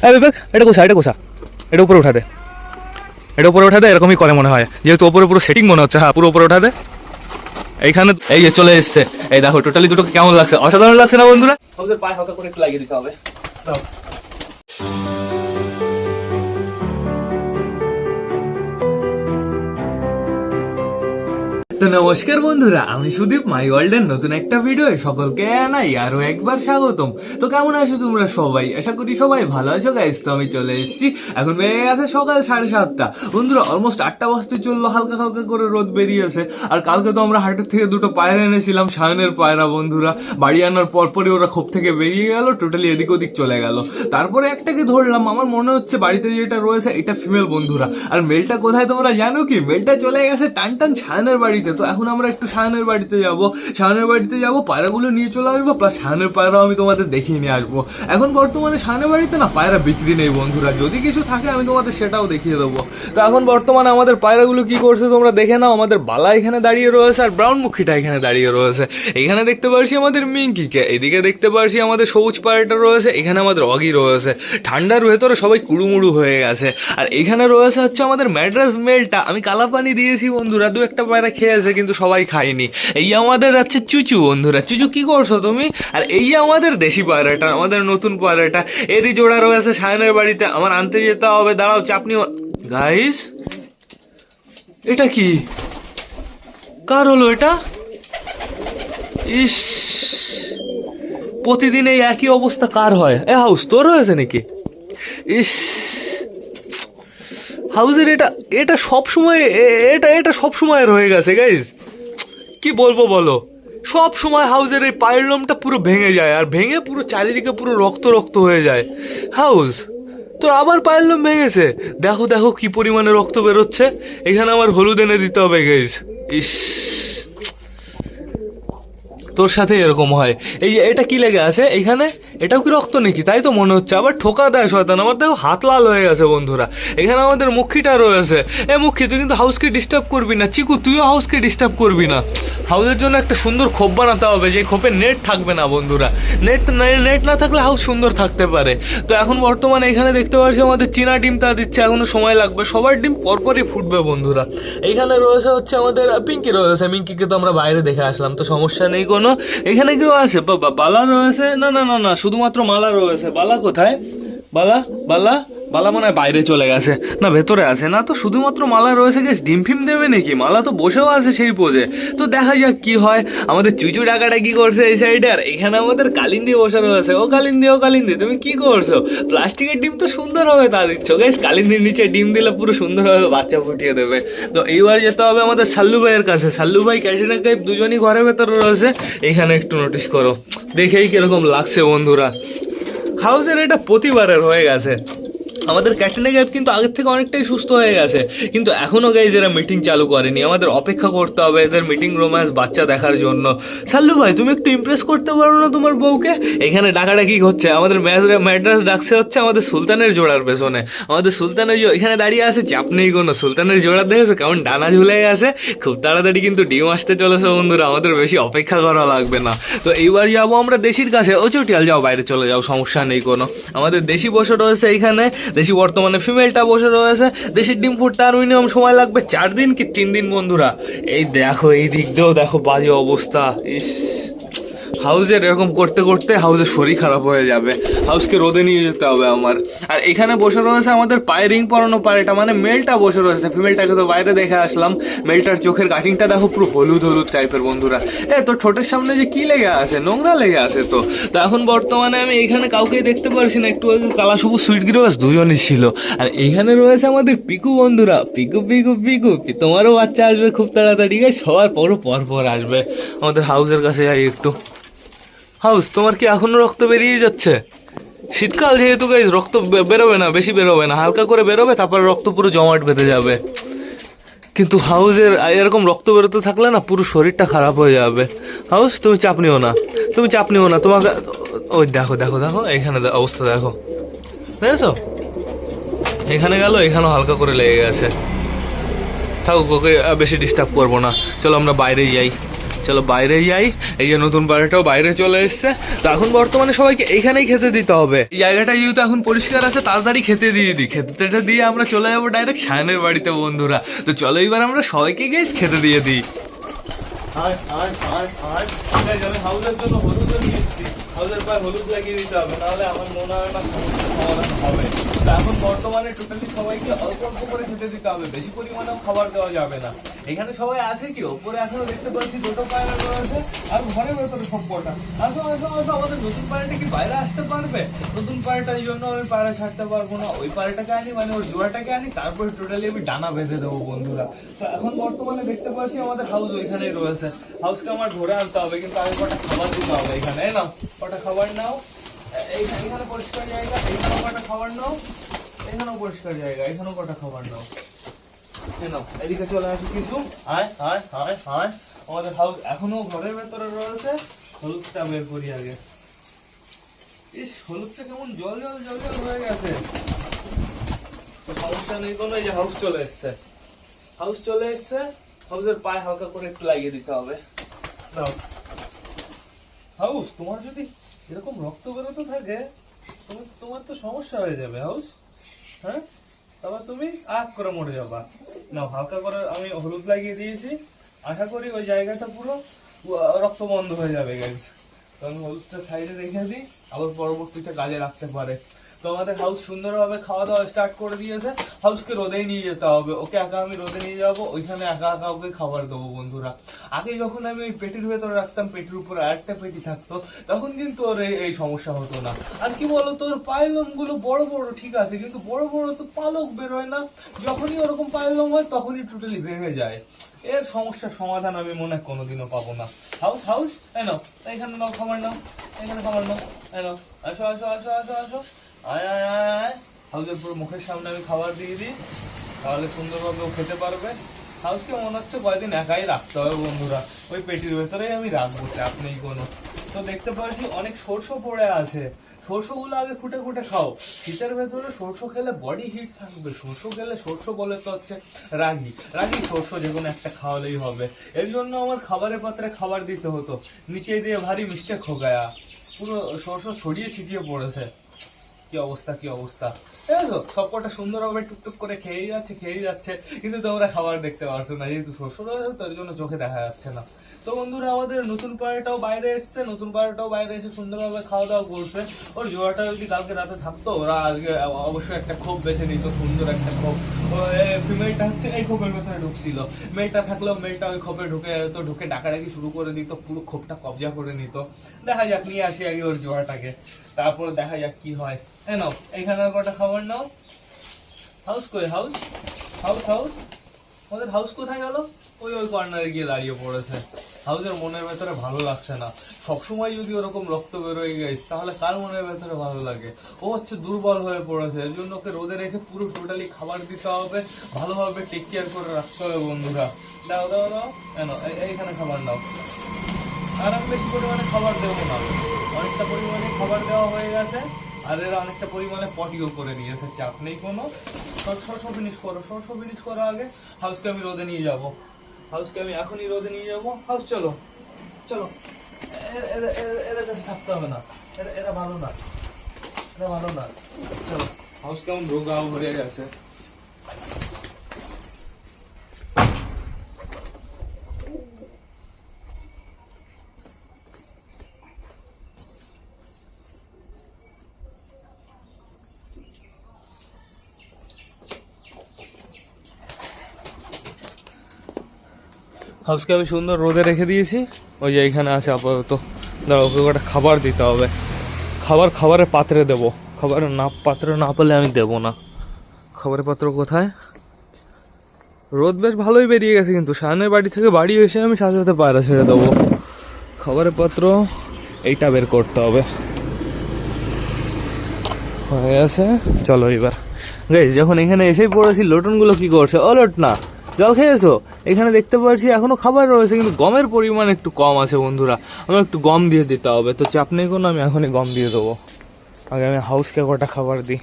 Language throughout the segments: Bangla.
হ্যাঁ বিবেক, এটা কোসা এটা কোসা এটা উপরে উঠা দে। এটা উপরে উঠা দে, এরকমই করে মনে হয়। যেহেতু উপরে পুরো সেটিং মনে হচ্ছে হ্যাঁ পুরো উপরে উঠা দে। এইখানে এই যে চলে এসছে। এই দেখো টোটালি দুটো কেমন লাগছে? অসাধারণ লাগছে না বন্ধুরা? ওদের পায়ে হাতে করে একটু লাগিয়ে দিতে হবে। তো নমস্কার বন্ধুরা, আমি সুদীপ মাই ওয়ার্ল্ডের নতুন একটা ভিডিও সকলকে জানাই আরও একবার স্বাগতম। তো কেমন আছো তোমরা সবাই? আশা করি সবাই ভালো আছো গাইস তো আমি চলে এসেছি। এখন বেড়ে গেছে সকাল সাড়ে সাতটা। বন্ধুরা অলমোস্ট আটটা বাজতে চলল, হালকা হালকা করে রোদ বেরিয়েছে। আর কালকে তো আমরা হাটের থেকে দুটো পায়রা এনেছিলাম সায়নের পায়রা, বন্ধুরা। বাড়ি আনার পর পরই ওরা খোপ থেকে বেরিয়ে গেল টোটালি এদিক ওদিক চলে গেল। তারপরে একটাকে ধরলাম, আমার মনে হচ্ছে বাড়িতে যেটা রয়েছে, এটা ফিমেল বন্ধুরা। আর মেলটা কোথায় তোমরা জানো কি? মেলটা চলে গেছে টান টান সায়নের বাড়িতে। তো এখন আমরা একটু সায়নের বাড়িতে যাব। সায়নের বাড়িতে যাব, পায়রাগুলো নিয়ে চলে আসব প্লাস সায়নের পায়রাও আমি তোমাদের দেখিয়ে নিয়ে আসব। এখন বর্তমানে সায়নের বাড়িতে না পায়রা বিক্রি নেই বন্ধুরা। যদি কিছু থাকে আমি তোমাদের সেটাও দেখিয়ে দেবো। তো এখন বর্তমানে আমাদের পায়রাগুলো কি করছে তোমরা দেখে নাও। আমাদের বালা এখানে দাঁড়িয়ে রয়েছে আর ব্রাউন মুখিটা এখানে দাঁড়িয়ে রয়েছে। এখানে দেখতে পারছি আমাদের মিঙ্কিকে। এদিকে দেখতে পারছি আমাদের সবুজ পায়রাটা রয়েছে। এখানে আমাদের অগি রয়েছে। ঠান্ডার ভেতরে সবাই কুড়ুমুড়ু হয়ে গেছে। আর এখানে রয়েছে হচ্ছে আমাদের ম্যাড্রাস মেলটা। আমি কালা পানি দিয়েছি বন্ধুরা। দু একটা পায়রা খেয়েছে কিন্তু সবাই খায়নি। এই আমাদের আছে চুচু, বন্ধুরা। চুচু কি করছ তুমি? আর এই আমাদের দেশি পায়রাটা, আমাদের নতুন পায়রাটা। এরই জোড়া রয়েছে সায়নের বাড়িতে। আমার আনতে যেতে হবে। দাঁড়াও, চাপনি গাইস এটা কি? কার হলো এটা? ইস, প্রতিদিন এই একই অবস্থা কার হয়? এ হাউস তোর হয়েছে নাকি? ইস। হাউসের এটা এটা সব সময় এটা এটা সব সময় রয়ে গেছে গাইজ কি বলব বলো? সব সময় হাউজের এই পায়ের লোমটা পুরো ভেঙে যায়, আর ভেঙে পুরো চারিদিকে পুরো রক্ত রক্ত হয়ে যায়। হাউস তোর আবার পায়ের লোম ভেঙেছে? দেখো দেখো কি পরিমাণে রক্ত বেরোচ্ছে। এখানে আমার হলুদ এনে দিতে হবে গাইজ ইস। তোর সাথে এরকম হয়। এই এটা কি লেগে আছে এখানে এটাও কি রক্ত নাকি? তাই তো মনে হচ্ছে। আবার ঠোকা দেয় শয়তান। আমার দেখো হাত লাল হয়ে গেছে, বন্ধুরা। এখানে আমাদের মুখিটা রয়েছে। এ মুখি, তুই কিন্তু হাউসকে ডিস্টার্ব করবি না। চিকু, তুইও হাউসকে ডিস্টার্ব করবি না। হাউসের জন্য একটা সুন্দর খোপ বানাতে হবে। যে খোপে নেট থাকবে না, বন্ধুরা। নেট নেট না থাকলে হাউস সুন্দর থাকতে পারে। তো এখন বর্তমানে এখানে দেখতে পাচ্ছি আমাদের চীনা ডিম তা দিচ্ছে। এখনও সময় লাগবে। সবার ডিম পরপরই ফুটবে, বন্ধুরা। এইখানে রয়েছে হচ্ছে আমাদের পিঙ্কি রয়েছে। মিঙ্কিকে তো আমরা বাইরে দেখে আসলাম। তো সমস্যা নেই কোনো। এখানে কেউ আছে? বালা রয়েছে? না না না না, শুধুমাত্র মালা রয়েছে। বালা কোথায়? বালা বালা? বালা মনে হয় বাইরে চলে গেছে। না, ভেতরে আছে। না, তো শুধুমাত্র মালা রয়েছে গেছ ডিম ফিম দেবে নাকি? মালা তো বসেও আছে সেই পোজে তো দেখা যাক কি হয়। আমাদের চুচু ডাকাটা কি করছে এই সাইডে আর এখানে আমাদের কালিন্দি বসে রয়েছে। ও কালিন্দি ও কালিন্দি, তুমি কি করছ? প্লাস্টিকের ডিম তো সুন্দর হবে তা দিচ্ছ। গাইস কালিন্দির নিচে ডিম দিলে পুরো সুন্দরভাবে বাচ্চা ফুটিয়ে দেবে। তো এইবার যেতে হবে আমাদের সাল্লু ভাইয়ের কাছে। সাল্লু ভাই ক্যাটরিনা কাইফ দুজনই ঘরের ভেতরে রয়েছে। এখানে একটু নোটিস করো। দেখেই কীরকম লাগছে বন্ধুরা। হাউসের এটা প্রতিবারের হয়ে গেছে। আমাদের ক্যাটরিনা কাইফ কিন্তু আগের থেকে অনেকটাই সুস্থ হয়ে গেছে। কিন্তু এখনও গাইজ এরা মিটিং চালু করেনি। আমাদের অপেক্ষা করতে হবে এদের মিটিং রোম্যান্স বাচ্চা দেখার জন্য। সাল্লু ভাই, তুমি একটু ইমপ্রেস করতে পারো না তোমার বউকে? এখানে ডাকাডাকি হচ্ছে। আমাদের ম্যাড্রাস ডাকছে হচ্ছে আমাদের সুলতানের জোড়ার পেছনে। আমাদের সুলতানের এখানে দাঁড়িয়ে আছে চাপ নেই কোনো। সুলতানের জোড়া দেখেছ? কেমন ডানা ঝুলে গেছে। খুব তাড়াতাড়ি কিন্তু ডিম আসতে চলেছে বন্ধুরা। আমাদের বেশি অপেক্ষা করা লাগবে না। তো এইবার যাব আমরা দেশির কাছে। ও চটিয়াল, যাও বাইরে চলে যাও, সমস্যা নেই কোনো। আমাদের দেশি বসে রয়েছে এইখানে। দেশি বর্তমানে ফিমেলটা বসে রয়েছে দেশির ডিম ফুটতে আর মিনিমাম সময় লাগবে চার দিন কি তিন দিন বন্ধুরা? এই দেখো, এই দিক দিয়েও দেখো বাজে অবস্থা, ইস। হাউসের এরকম করতে করতে হাউসের শরীর খারাপ হয়ে যাবে। হাউসকে রোদে নিয়ে যেতে হবে আমার। আর এখানে বসে রয়েছে আমাদের পায়ে রিং পরানো পায়েটা মানে মেলটা বসে রয়েছে। ফিমেলটাকে তো বাইরে দেখে আসলাম। মেলটার চোখের কাটিংটা দেখো পুরো হলুদ হলুদ টাইপের বন্ধুরা। এ তো ঠোঁটের সামনে যে কি লেগে আছে? নোংরা লেগে আছে তো। তো এখন বর্তমানে আমি এখানে কাউকেই দেখতে পারছি না। একটু কালা সবুজ সুইট গিরোস দুজনই ছিল। আর এখানে রয়েছে আমাদের পিকু বন্ধুরা। পিকু পিকু পিকু তোমারও বাচ্চা আসবে খুব তাড়াতাড়ি। সবার পরও পর পর আসবে। আমাদের হাউসের কাছে যাই একটু। হাউস, তোমার কি এখনও রক্ত বেরিয়ে যাচ্ছে? শীতকাল যেহেতু গাইজ রক্ত বেরোবে না, বেশি বেরোবে না। হালকা করে বেরোবে, তারপরে রক্ত পুরো জমাট বেঁধে যাবে। কিন্তু হাউসের এরকম রক্ত বেরোতে থাকলে না পুরো শরীরটা খারাপ হয়ে যাবে। হাউস, তুমি চাপ নিও না। তুমি চাপ নিও না, তোমাকে, ওই দেখো দেখো দেখো এখানে অবস্থা দেখো। দেখেছ? এখানে গেল, এখানেও হালকা করে লেগে গেছে। থাকুক, ওকে বেশি ডিস্টার্ব করব না। চলো আমরা বাইরে যাই। চলো বাইরে যাই। এই যে নতুন পায়রাটাও বাইরে চলে এসছে। তো এখন বর্তমানে সবাইকে এইখানেই খেতে দিতে হবে। এই জায়গাটা যেহেতু এখন পরিষ্কার আছে, তাড়াতাড়ি খেতে দিয়ে দিই। খেতেটা দিয়ে আমরা চলে যাব ডাইরেক্ট সায়নের বাড়িতে, বন্ধুরা। তো চলো এবার আমরা সবাইকে গিয়ে খেতে দিয়ে দিই। হলুদ লাগিয়ে দিতে হবে, নাহলে আমার মনে হয় না হবে। এখন বর্তমানে টোটালি সবাইকে অল্প অল্প করে খেতে দিতে হবে। বেশি পরিমাণেও খাবার দেওয়া যাবে না। এখানে সবাই আছে কি? ওপরে এখনও দেখতে পাচ্ছি দুটো পায়রা রয়েছে আর ঘরের ভেতরে সব কটা। আসো আসো আসো, আমাদের নতুন পায়রাটা কি বাইরে আসতে পারবে? নতুন পায়রাটার জন্য আমি পায়রা ছাড়তে পারব না। ওই পায়রাটাকে আনি মানে ওর জোড়াটাকে আনি, তারপরে টোটালি আমি ডানা বেঁধে দেবো বন্ধুরা। তো এখন বর্তমানে দেখতে পাচ্ছি আমাদের হাউস ওইখানেই রয়েছে। হাউসকে আমার ধরে আনতে হবে, কিন্তু আমি কটা খাবার দিতে হবে এখানে নাও, কটা খাবার নাও। এইখানে হলুদটা কেমন জল জল জল হয়ে গেছে তো সমস্যা নেই কোনো এই যে হাউস চলে এসছে হাউস চলে এসছে হাউসের পায়ে হালকা করে একটু লাগিয়ে দিতে হবে হাউস তোমার যদি এরকম রক্ত বেরোতে থাকে, তুমি- তোমার তো সমস্যা হয়ে যাবে, হাউস। হ্যাঁ? তারপর তুমি আগ করে মরে যাবা। না হালকা করে আমি হলুদ লাগিয়ে দিয়েছি। আশা করি ওই জায়গাটা পুরো রক্ত বন্ধ হয়ে যাবে গাইজ তো আমি হলুদটা সাইডে রেখে দিই, আবার পরবর্তীতে কাজে রাখতে পারে। তো আমাদের হাউস সুন্দরভাবে খাওয়া দাওয়া স্টার্ট করে দিয়েছে। হাউসকে রোদেই নিয়ে যেতে হবে। ওকে একা আমি রোদে নিয়ে যাব, ওইখানে একা একা ওকে খাবার দেবো বন্ধুরা। আগে যখন আমি ওই পেটির ভেতরে রাখতাম, পেটির উপরে আরেকটা পেটি থাকতো, তখন কিন্তু ওর এই- সমস্যা হতো না। আর কি বলো তোর পায়ের লোমগুলো বড় বড় ঠিক আছে, কিন্তু বড় বড় তো পালক বেরোয় না। যখনই ওরকম পায়লম হয়, তখনই টোটালি ভেঙে যায়। এর সমস্যার সমাধান আমি মনে কোনোদিনও পাবো না। হাউস হাউস এই নাও, এখানে নাও, খাবার নাও, এখানে খাবার নাও, এই নাও, আসো আসো আসো আসো আসো। আয় আয় আয় আয় হাউসের পুরো মুখের সামনে আমি খাবার দিয়ে দিই। তাহলে সুন্দরভাবে ও খেতে পারবে। হাউসকে মনে হচ্ছে? কয়দিন একাই রাখতে হবে বন্ধুরা। ওই পেটির ভেতরেই আমি রাখব, চাপ নেই কোনো। তো দেখতে পাচ্ছি অনেক সরষে পড়ে আছে। সরষেগুলো আগে ফুটে ফুটে খাও। শীতের ভেতরে সরষে খেলে বডি হিট থাকবে। সরষে খেলে সরষে বলে তো হচ্ছে রাগি। রাগি সরষে যে কোনো একটা খাওয়ালেই হবে। এর জন্য আমার খাবারের পাত্রে খাবার দিতে হতো। নিচে দিয়ে ভারী মিস্টেক হো গায়া। পুরো সরষে ছড়িয়ে ছিটিয়ে পড়েছে। কি অবস্থা কি অবস্থা? দেখেছ সব কটা সুন্দরভাবে টুকটুক করে খেয়েই যাচ্ছে খেয়েই যাচ্ছে, কিন্তু তোমরা খাবার দেখতে পারছ না, যেহেতু শস্য রয়েছে তার জন্য চোখে দেখা যাচ্ছে না। তো বন্ধুরা, আমাদের নতুন পায়রাটাও বাইরে এসছে, নতুন পায়রাটাও বাইরে এসে সুন্দরভাবে খাওয়া দাওয়া করছে। ওর জোড়াটা যদি কালকে রাতে থাকতো, ওরা আজকে অবশ্যই একটা খোপ বেছে নিত, সুন্দর একটা খোপ। ফিমেলটা হচ্ছে এই খোপের ভেতরে ঢুকছিল। মেয়েটা থাকলেও মেয়েটা ওই খোপে ঢুকে, তো ঢুকে ডাকাডাকি শুরু করে দিত, পুরো খোপটা কবজা করে নিত। দেখা যাক, নিয়ে আসি আগে ওর জোড়াটাকে তারপরে দেখা যাক কি হয়। নাও এখানে কটা খাবার নাও। হাউস কই? হাউস হাউস হাউস আমাদের হাউস কোথায় গেল? ওই ওই কর্নারে গিয়ে দাঁড়িয়ে পড়েছে। হাউসের মনের ভেতরে ভালো লাগছে না। সবসময় যদি ওরকম রক্ত বেরোয় গেছে তাহলে কার মনের ভেতরে ভালো লাগে? ও হচ্ছে দুর্বল হয়ে পড়েছে। এর জন্য ওকে রোদে রেখে পুরো টোটালি খাবার দিতে হবে। ভালোভাবে টেক কেয়ার করে রাখতে হবে বন্ধুরা। দাও দাও দাও। কেন এইখানে খাবার নাও। আর আমি বেশি পরিমাণে খাবার দেবো না। অনেকটা পরিমাণে খাবার দেওয়া হয়ে গেছে। আর এরা অনেকটা পরিমাণে পটিও করে নিয়েছে। চাপ নেই কোনো। সরষ ফিনিশ করো সরষ ফিনিশ করার আগে। হাউসকে আমি রোদে নিয়ে যাব। হাউসকে আমি এখনই রোদে নিয়ে যাব। হাউস চলো। চলো। এরা এরা- just থাকতে হবে না। এরা এরা ভালো না। এরা ভালো না। চলো। হাউস কেমন রোগা হয়ে গেছে। হাউসকে আমি সুন্দর রোদে রেখে দিয়েছি। ওই যে এখানে আছে আপাতত। দাঁড়া ওকে একটা খাবার দিতে হবে। খাবার খাবারের পাত্রে দেব। খাবারের না, পাত্রে না পেলে আমি দেব না। খাবারের পাত্র কোথায়? রোদ বেশ ভালোই বেরিয়ে গেছে কিন্তু। সায়নের বাড়ি থেকে বাড়ি এসে আমি সাথে সাথে পায়রা ছেড়ে দেবো। খাবারের পাত্র এইটা বের করতে হবে। হয়ে গেছে চলো এবার। গাইজ যখন এখানে এসেই পড়েছি, লোটনগুলো কি করছে? ও লোট না। জল খেয়েছো এখানে দেখতে পাচ্ছি এখনও খাবার রয়েছে, কিন্তু গমের পরিমাণ একটু কম আছে বন্ধুরা। আমার একটু গম দিয়ে দিতে হবে। তো চাপ নেই কোনো, আমি এখনই গম দিয়ে দেবো। আগে আমি হাউসকে কটা খাবার দিই।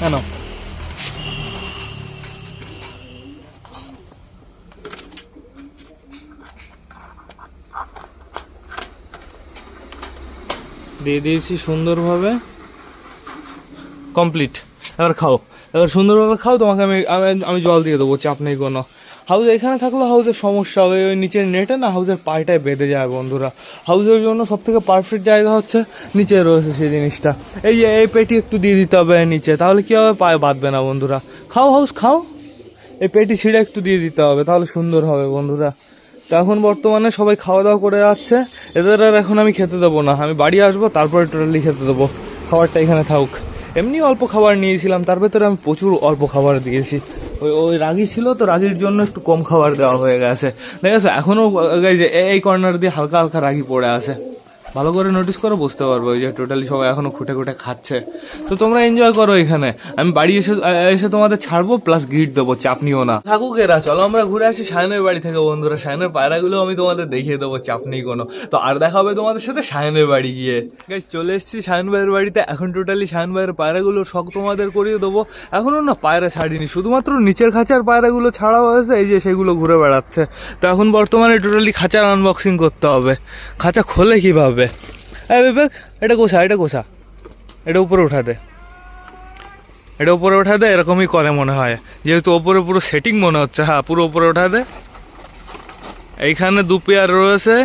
কেন? দিয়ে দিয়েছি সুন্দরভাবে। কমপ্লিট এবার খাও। এবার সুন্দরভাবে খাও, তোমাকে আমি, আমি- জল দিয়ে দেবো, চাপ নেই কোনো। হাউস এখানে থাকলে হাউসের সমস্যা হবে, ওই নিচের নেটে না হাউসের পায়টায় বেঁধে যায় বন্ধুরা। হাউসের জন্য সব থেকে পারফেক্ট জায়গা হচ্ছে নিচে রয়েছে সেই জিনিসটা। এই যে, এই পেটি একটু দিয়ে দিতে হবে নিচে, তাহলে কী হবে? পায়ে বাঁধবে না বন্ধুরা। খাও হাউস খাও। এই পেটি ছিঁড়ে একটু দিয়ে দিতে হবে, তাহলে সুন্দর হবে বন্ধুরা। তো এখন বর্তমানে সবাই খাওয়া দাওয়া করে যাচ্ছে। এদের আর এখন আমি খেতে দেবো না। আমি বাড়ি আসব, তারপরে টোটালি খেতে দেবো। খাবারটা এখানে থাকুক। এমনি অল্প খাবার নিয়েছিলাম, তার ভেতরে আমি প্রচুর অল্প খাবার দিয়েছি। ওই ওই রাগি ছিল তো, রাগির জন্য একটু কম খাবার দেওয়া হয়ে গেছে। দেখেছ এখনও এই কর্নার দিয়ে হালকা হালকা রাগি পড়ে আছে। ভালো করে নোটিস করে, বুঝতে পারব ওই যে টোটালি সবাই এখনও খুঁটে খুঁটে খাচ্ছে। তো তোমরা এনজয় করো এখানে। আমি বাড়ি এসে এসে তোমাদের ছাড়বো প্লাস গিট দেবো, চাপ নিও না। থাকুক এরা চলো আমরা ঘুরে আসি সায়নের বাড়ি থেকে, বন্ধুরা। সায়নের পায়রাগুলো আমি তোমাদের দেখিয়ে দেবো, চাপ নেই কোনো। তো আর দেখা হবে তোমাদের সাথে সায়নের বাড়ি গিয়ে। গাইস চলে এসেছি সায়ন ভাইয়ের বাড়িতে। এখন টোটালি সায়ন ভাইয়ের পায়রাগুলোর শখ তোমাদের করিয়ে দেবো। এখনও না পায়রা ছাড়িনি, শুধুমাত্র নিচের খাঁচার পায়রাগুলো ছাড়া হয়েছে এই যে সেগুলো ঘুরে বেড়াচ্ছে। তো এখন বর্তমানে টোটালি খাঁচার আনবক্সিং করতে হবে। খাঁচা খোলে কীভাবে? এই বিবেক এটা কোষা এটা কোষা এটা উপরে উঠা দে। এটা উপরে ওঠা দে এরকমই করে মনে হয়। যেহেতু ওপরে পুরো সেটিং মনে হচ্ছে হ্যাঁ পুরো উপরে ওঠা দে। এইখানে দু পেয়ার রয়েছে।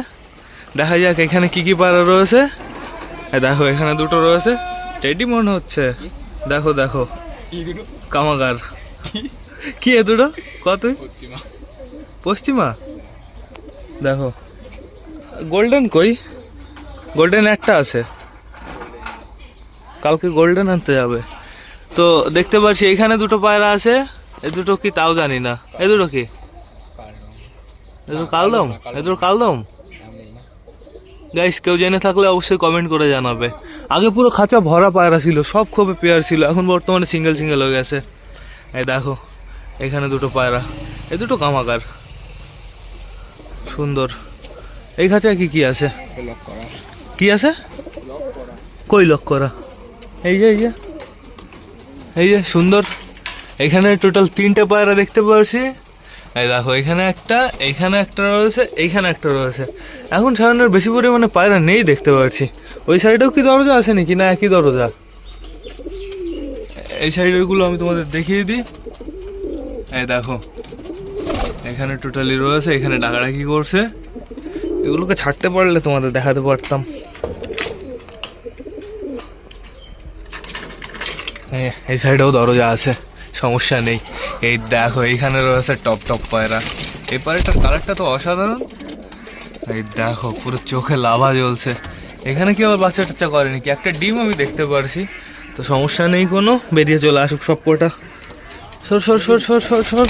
দেখা যাক এখানে কি কি পায়রা রয়েছে। দেখো এখানে দুটো রয়েছে। টেডি মনে হচ্ছে। দেখো দেখো। কামাগার। কি? এ দুটো? কত? পশ্চিমা। দেখো। গোল্ডেন কই? গোল্ডেন একটা আছে। কালকে গোল্ডেন আনতে যাবে। তো দেখতে পাচ্ছি এখানে দুটো পায়রা আছে, এ দুটো কি তাও জানি না। এ দুটো কি? এ দুটো কালদম? এ দুটো কালদম? গাইস কেউ জেনে থাকলে অবশ্যই কমেন্ট করে জানাবে। আগে পুরো খাঁচা ভরা পায়রা ছিল, সব খোপে পেয়ার ছিল, এখন বর্তমানে সিঙ্গেল সিঙ্গেল হয়ে গেছে। এই দেখো, এখানে দুটো পায়রা। এ দুটো কামাকার। সুন্দর। এই খাঁচায় কি কি আছে? কি আছে? কই লক করা? এই যে এই যে। এই যে, সুন্দর। এখানে টোটাল তিনটে পায়রা দেখতে পাচ্ছি এই দেখো, এখানে একটা এইখানে একটা রয়েছে এইখানে একটা রয়েছে। এখন সাধারণের বেশি পরিমাণে পায়রা নেই দেখতে পাচ্ছি ওই সাইডেও কি দরজা আছে নাকি? না, একই দরজা। এই সাইডেরগুলো আমি তোমাদের দেখিয়ে দিই। এই দেখো, এখানে টোটালি রয়েছে, এখানে ডাকাডাকি করছে। এগুলোকে ছাড়তে পারলে তোমাদের দেখাতে পারতাম। এই- সাইডেও দরজা আছে, সমস্যা নেই। এই দেখো, এইখানে রয়েছে টপ টপ পায়রা। এই পায়রাটার কালারটা তো অসাধারণ। এই দেখো, পুরো চোখে লাভা জ্বলছে। এখানে কি আবার বাচ্চা টাচ্চা করেনি কি? একটা ডিম আমি দেখতে পারছি। তো সমস্যা নেই কোনো, বেরিয়ে চলে আসুক সব কটা। সর সর সর সর সর সর।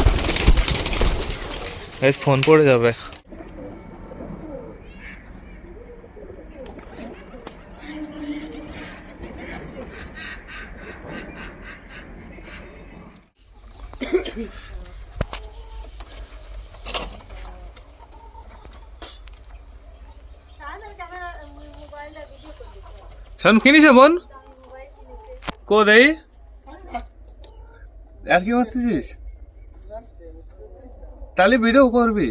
ফোন পড়ে যাবে। শোন কিনিছে বোন? কো দেই? আর কি করতেছিস? তাহলে ভিডিও করবি।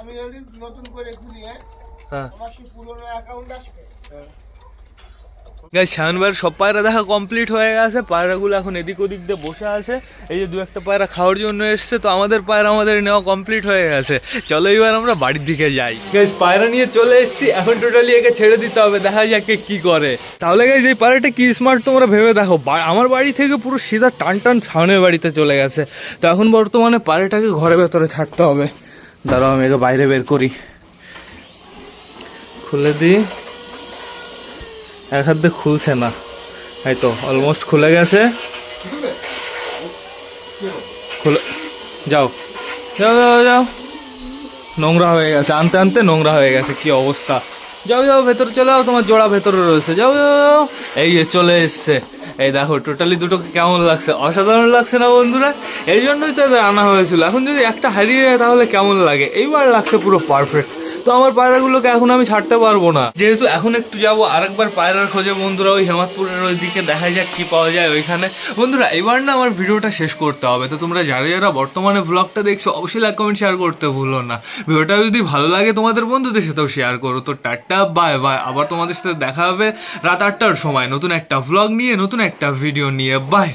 আমি নতুন করে খুলি হ্যাঁ? হ্যাঁ। আমার সেই পুরোনো অ্যাকাউন্ট আসবে। গাই শানবার সব পায়রা দেখা কমপ্লিট হয়ে গেছে। পায়রাগুলো এখন এদিক ওদিক দিয়ে বসে আছে। এই যে দু একটা পায়রা খাওয়ার জন্য এসছে, তো আমাদের পায়রা আমাদের নেওয়া কমপ্লিট হয়ে গেছে। চলো এবার আমরা বাড়ির দিকে যাই। গাইজ পায়রা নিয়ে চলে এসেছি। এখন টোটালি একে ছেড়ে দিতে হবে। দেখা যাক কি করে। তাহলে গাইজ এই পায়রাটা কি স্মার্ট তোমরা ভেবে দেখো। আমার বাড়ি থেকে পুরো সিধা টান টান ছাউনের বাড়িতে চলে গেছে। তো এখন বর্তমানে পায়রাটাকে ঘরের ভেতরে ছাড়তে হবে। দাঁড়াও, আমি একে বাইরে বের করি। খুলে দিই। এক হাত দিয়ে খুলছে না। এই তো অলমোস্ট খুলে গেছে। খুলে, যাও। যাও যাও যাও। নোংরা হয়ে গেছে। আনতে আনতে নোংরা হয়ে গেছে, কি অবস্থা? যাও যাও, ভেতরে চলে যাও, তোমার জোড়া ভেতরে রয়েছে। যাও যাও। এই চলে এসছে। এই দেখো টোটালি দুটোকে কেমন লাগছে? অসাধারণ লাগছে না বন্ধুরা? এই জন্যই তো আনা হয়েছিল। এখন যদি একটা হারিয়ে যায়, তাহলে কেমন লাগে? এইবার লাগছে পুরো পারফেক্ট তো আমার পায়রাগুলোকে এখন আমি ছাড়তে পারব না। যেহেতু এখন একটু যাব, আরেকবার পায়রার খোঁজে। বন্ধুরা, ওই হেমাদপুরের ওই দিকে দেখা যাক কি পাওয়া যায় ওইখানে। বন্ধুরা, এবার না আমার ভিডিওটা শেষ করতে হবে। তো তোমরা যারা যারা বর্তমানে ব্লগটা দেখছ, অবশ্যই লাইক কমেন্ট শেয়ার করতে ভুলো না। ভিডিওটা যদি ভালো লাগে তোমাদের বন্ধুদের সাথেও শেয়ার করো। তো টাটা বাই বাই আবার তোমাদের সাথে দেখা হবে রাত আটটার সময়। নতুন একটা ভ্লগ নিয়ে, নতুন একটা ভিডিও নিয়ে। বাই